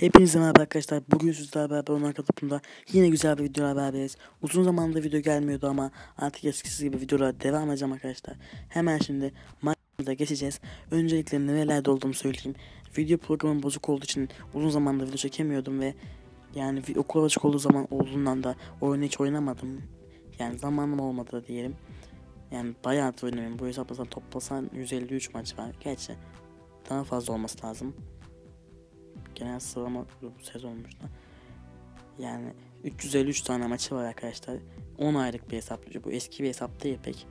Hepinize merhaba arkadaşlar. Bugün sizlerle beraber onun katılımda yine güzel bir videolar beraberiz. Uzun zamandır video gelmiyordu ama artık eskisi gibi videolar devam edeceğim arkadaşlar. Hemen şimdi maçımıza geçeceğiz. Öncelikle nerelerde olduğumu söyleyeyim. Video programım bozuk olduğu için uzun zamandır video çekemiyordum ve yani okul açık olduğu zaman olduğundan da oyunu hiç oynamadım. Yani zamanım olmadı diyelim. Yani bayağı oynamıyorum. Bu hesaplasan toplasan 153 maç var. Gerçi daha fazla olması lazım genel sıralama bu sezonmuş da. Yani 353 tane maçı var arkadaşlar. 10 aylık bir hesap. Bu eski bir hesap değil pek.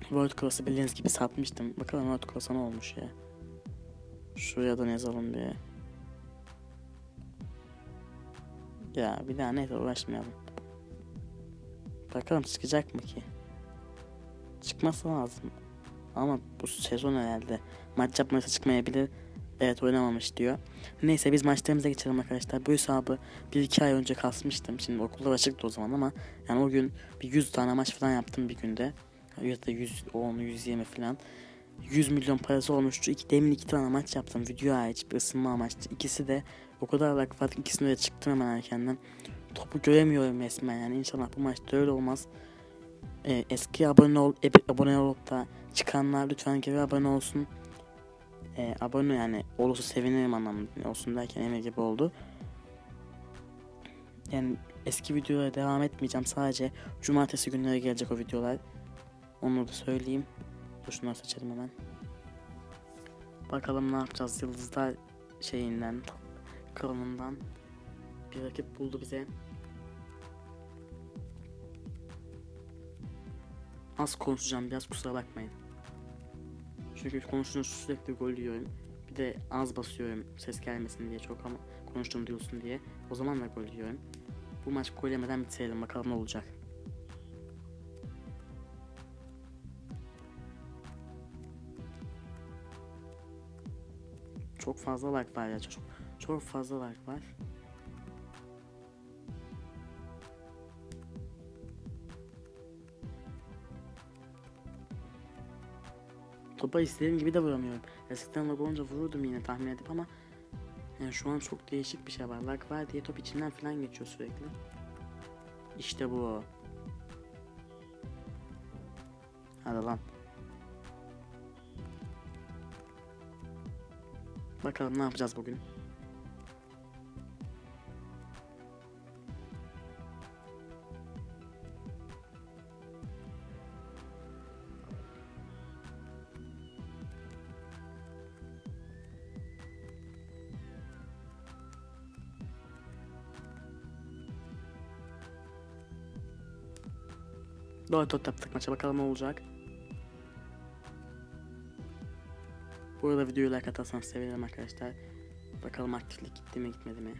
World Class'ı bildiğiniz gibi satmıştım. Bakalım World Class'a ne olmuş ya. Şuraya da yazalım bir. Ya bir daha neyse uğraşmayalım. Bakalım çıkacak mı ki? Çıkması lazım. Ama bu sezon herhalde. Maç yapmaysa çıkmayabilir. Evet oynamamış diyor. Neyse biz maçlarımıza geçelim arkadaşlar. Bu hesabı 1-2 ay önce kasmıştım. Şimdi okullar açıktı o zaman ama yani o gün bir 100 tane maç falan yaptım bir günde. Ya da 110, 120 falan. 100 milyon parası olmuştu. İki, demin iki tane maç yaptım. Video hariç bir ısınma amaçlı. İkisi de o kadar lag var. İkisinde de çıktım hemen erkenden. Topu göremiyorum resmen yani. İnşallah bu maçta öyle olmaz. Ee, eski abone ol, e, abone olup da çıkanlar lütfen geri abone olsun e, abone yani olursa sevinirim anlamında olsun derken emir gibi oldu. Yani eski videolara devam etmeyeceğim sadece cumartesi günleri gelecek o videolar. Onu da söyleyeyim. Dur şunları seçelim hemen. Bakalım ne yapacağız yıldızlar şeyinden klanından bir rakip buldu bize. Az konuşacağım biraz kusura bakmayın. Çünkü konuştuğunuz sürekli gol yiyorum. Bir de az basıyorum ses gelmesin diye çok ama konuştuğum diyorsun diye. O zaman da gol yiyorum. Bu maç gol yemeden bitirelim bakalım ne olacak. Çok fazla like var ya çok çok fazla like var. Topa istediğim gibi de vuramıyorum. Eskiden lag olunca vururdum yine tahmin edip ama yani şu an çok değişik bir şey var. Lag var diye top içinden falan geçiyor sürekli. İşte bu. Hadi lan. Bakalım ne yapacağız bugün. Doğru tot yaptık maça bakalım ne olacak. Bu arada videoyu like atarsanız sevinirim arkadaşlar. Bakalım aktiflik gitti mi gitmedi mi.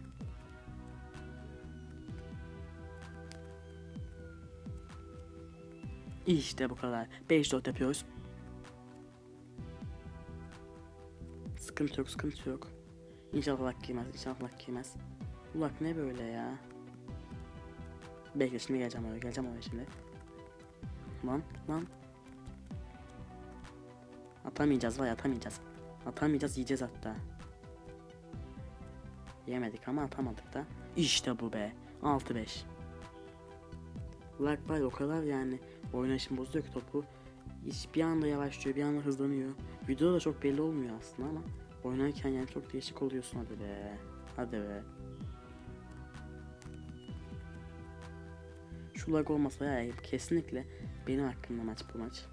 İşte bu kadar. 5 dot yapıyoruz. Sıkıntı yok sıkıntı yok. İnşallah lak giymez inşallah lak giymez. Bu lak ne böyle ya. Bekle şimdi geleceğim oraya geleceğim oraya şimdi. Lan lan. Atamayacağız vay atamayacağız. Atamayacağız yiyeceğiz hatta. Yemedik ama atamadık da. İşte bu be. 6-5. Lag var o kadar yani oynayışım bozuyor ki topu. Hiç bir anda yavaşlıyor bir anda hızlanıyor. Videoda da çok belli olmuyor aslında ama oynarken yani çok değişik oluyorsun hadi be. Hadi be. Şu olmasa ya kesinlikle benim hakkımda maç bu maç.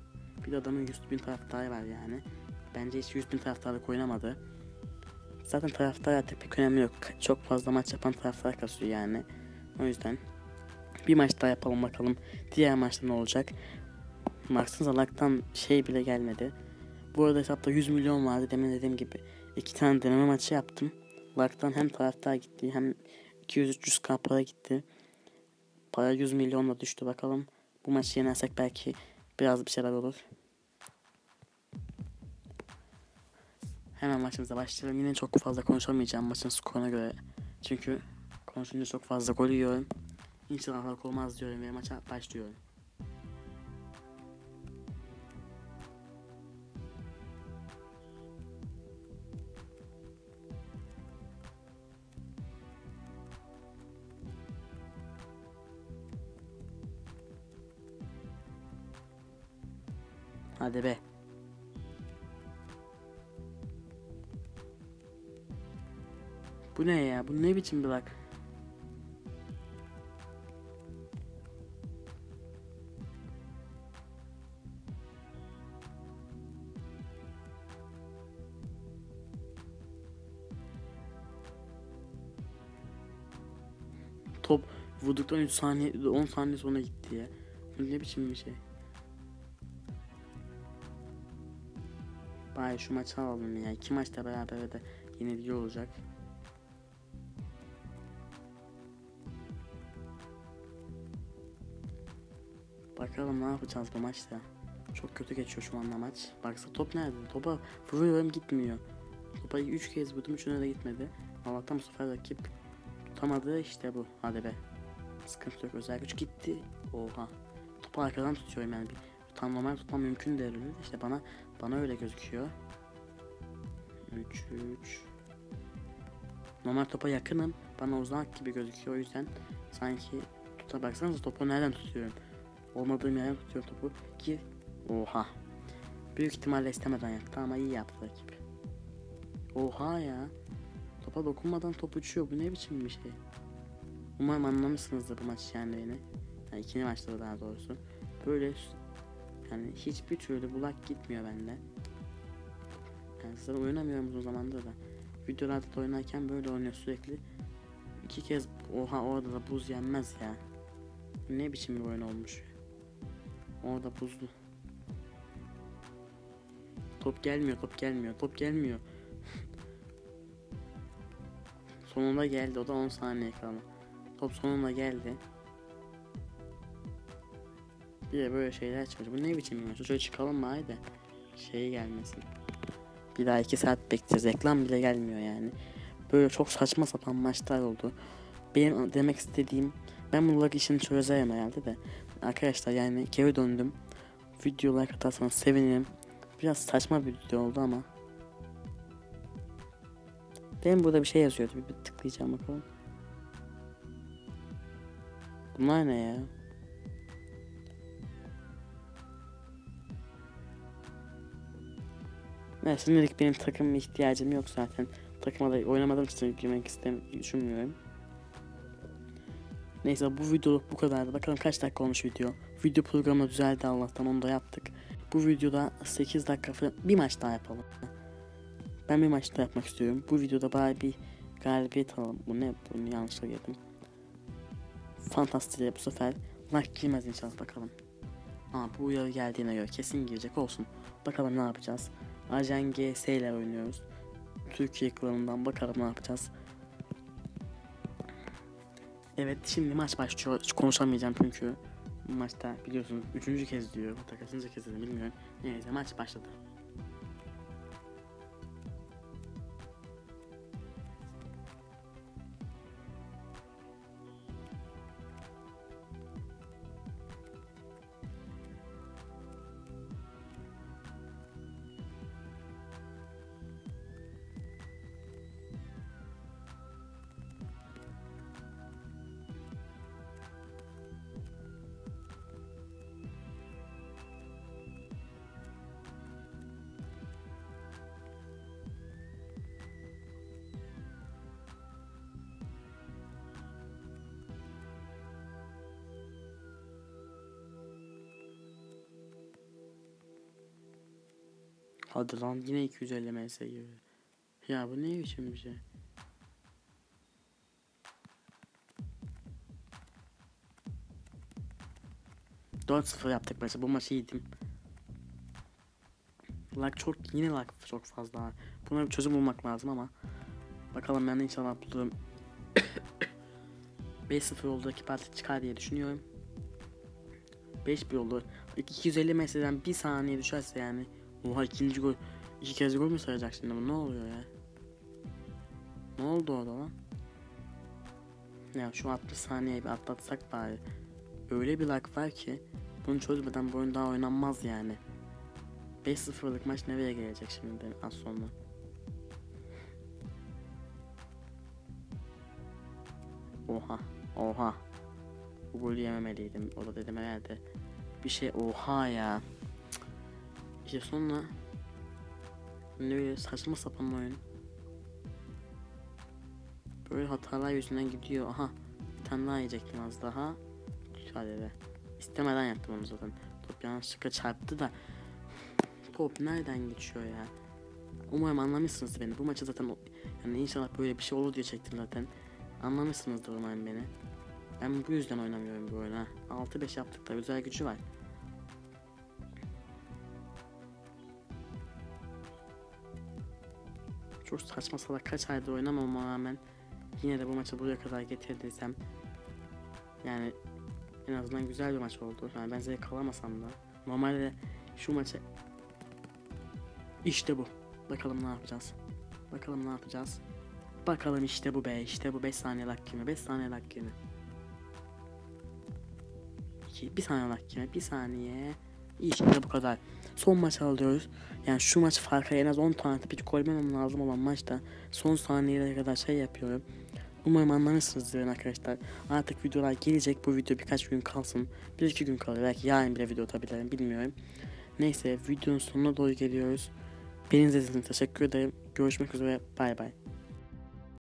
Bir de adamın 100 bin taraftarı var yani. Bence hiç 100 bin taraftarlık oynamadı. Zaten taraftar artık pek önemli yok. Çok fazla maç yapan taraftar kasıyor yani. O yüzden bir maç daha yapalım bakalım. Diğer maçta ne olacak? Baksanıza lag'tan şey bile gelmedi. Bu arada hesapta 100 milyon vardı demin dediğim gibi. iki tane deneme maçı yaptım. Lag'tan hem taraftar gitti hem 200-300k para gitti. Para 100 milyonla düştü bakalım. Bu maçı yenersek belki biraz bir şeyler olur. Hemen maçımıza başlayalım. Yine çok fazla konuşamayacağım maçın skoruna göre. Çünkü konuşunca çok fazla gol yiyorum. İnşallah olmaz diyorum ve maça başlıyorum. Hadi be. Bu ne ya? Bu ne biçim bir lak? Top vurduktan 3 saniye 10 saniye sonra gitti ya. Bu ne biçim bir şey? Bari şu maçı alalım ya. İki maçta beraber de yeniliyor olacak. Bakalım ne yapacağız bu maçta. Çok kötü geçiyor şu anda maç. Baksa top nerede? Topa vuruyorum gitmiyor. Topa 3 kez vurdum üçüne de gitmedi. Allah'tan bu sefer rakip tutamadı işte bu. Hadi be. Sıkıntı yok özel güç gitti. Oha. Topu arkadan tutuyorum yani. Tam normal tutmam mümkün değil. İşte bana bana öyle gözüküyor. 3 3 Normal topa yakınım. Bana uzak gibi gözüküyor. O yüzden sanki tuta baksanıza topu nereden tutuyorum? Olmadığım yerden tutuyorum topu. Gir. Oha. Büyük ihtimalle istemeden yaptı ama iyi yaptı rakip. Oha ya. Topa dokunmadan top uçuyor. Bu ne biçim bir şey? Umarım anlamışsınızdır bu maç yani. Yani ikinci maçta da daha doğrusu. Böyle yani hiçbir türlü bulak gitmiyor bende. Yani zaten oynamıyorum uzun zamandır da. Videolarda da oynarken böyle oynuyor sürekli. İki kez oha orada da buz yenmez ya. Ne biçim bir oyun olmuş. Orada buzlu. Top gelmiyor, top gelmiyor, top gelmiyor. sonunda geldi, o da 10 saniye kaldı. Top sonunda geldi. Bir de böyle şeyler çıkıyor. Bu ne biçim bir maç? Şöyle çıkalım bari de şey gelmesin. Bir daha 2 saat bekleyeceğiz. Reklam bile gelmiyor yani. Böyle çok saçma sapan maçlar oldu. Benim demek istediğim ben bu lag işini çözerim herhalde de. Arkadaşlar yani geri döndüm. Video like atarsanız sevinirim. Biraz saçma bir video oldu ama. Benim burada bir şey yazıyordu. Bir tıklayacağım bakalım. Bunlar ne ya? Evet şimdilik benim takım ihtiyacım yok zaten. Takıma da oynamadığım için girmek istem düşünmüyorum. Neyse bu videoluk bu kadardı. Bakalım kaç dakika olmuş video. Video programı düzeldi Allah'tan onu da yaptık. Bu videoda 8 dakika falan bir maç daha yapalım. Ben bir maç daha yapmak istiyorum. Bu videoda bari bir galibiyet alalım. Bu ne? Bunu yanlışlıkla girdim. Fantastik bu sefer. Like girmez inşallah bakalım. Aa, bu uyarı geldiğine göre kesin girecek olsun. Bakalım ne yapacağız. Ajan GS ile oynuyoruz. Türkiye klanından bakalım ne yapacağız. Evet şimdi maç başlıyor. Hiç konuşamayacağım çünkü maçta biliyorsunuz üçüncü kez diyor. Hatta kaçıncı kez dedim bilmiyorum. Neyse maç başladı. Hadi lan yine 250 ms gibi. Ya bu ne biçim bir şey? Dört sıfır yaptık maçı. Bu maçı yedim. Lag çok yine lag çok fazla. Buna bir çözüm bulmak lazım ama bakalım ben inşallah bulurum. 5-0 oldu parti çıkar diye düşünüyorum. 5-1 oldu. 250 metreden bir saniye düşerse yani Oha ikinci gol. İki kez gol mü sayacak şimdi bu? Ne oluyor ya? Ne oldu orada lan? Ya şu 60 saniye bir atlatsak bari. Öyle bir lag var ki bunu çözmeden bu oyun daha oynanmaz yani. 5-0'lık maç nereye gelecek şimdi az sonra? Oha, oha. Bu golü yememeliydim. O da dedim herhalde. Bir şey oha ya. İşte sonra ne saçma sapan oyun. Böyle hatalar yüzünden gidiyor. Aha bir tane daha yiyecektim az daha. Be. İstemeden yaptım onu zaten. Top yanlışlıkla çarptı da. Top nereden geçiyor ya? Umarım anlamışsınız beni. Bu maçı zaten yani inşallah böyle bir şey olur diye çektim zaten. Anlamışsınızdır umarım beni. Ben bu yüzden oynamıyorum bu oyunu ha. 6-5 yaptık da özel gücü var. Çok saçma salak kaç aydır oynamama rağmen yine de bu maçı buraya kadar getirdiysem yani en azından güzel bir maç oldu. Yani ben zevk alamasam da normalde şu maçı işte bu. Bakalım ne yapacağız. Bakalım ne yapacağız. Bakalım işte bu be işte bu 5 saniye lak kimi 5 saniye lak kimi. 2 1 saniye lak kimi 1 saniye. İşte bu kadar. Son maç alıyoruz. Yani şu maç farkı en az 10 tane tipik koymam lazım olan maçta son saniyelere kadar şey yapıyorum. Umarım anlamışsınızdır arkadaşlar. Artık videolar gelecek. Bu video birkaç gün kalsın. Bir iki gün kalır. Belki yarın bile video atabilirim. Bilmiyorum. Neyse videonun sonuna doğru geliyoruz. Beni izlediğiniz için teşekkür ederim. Görüşmek üzere. Bay bay.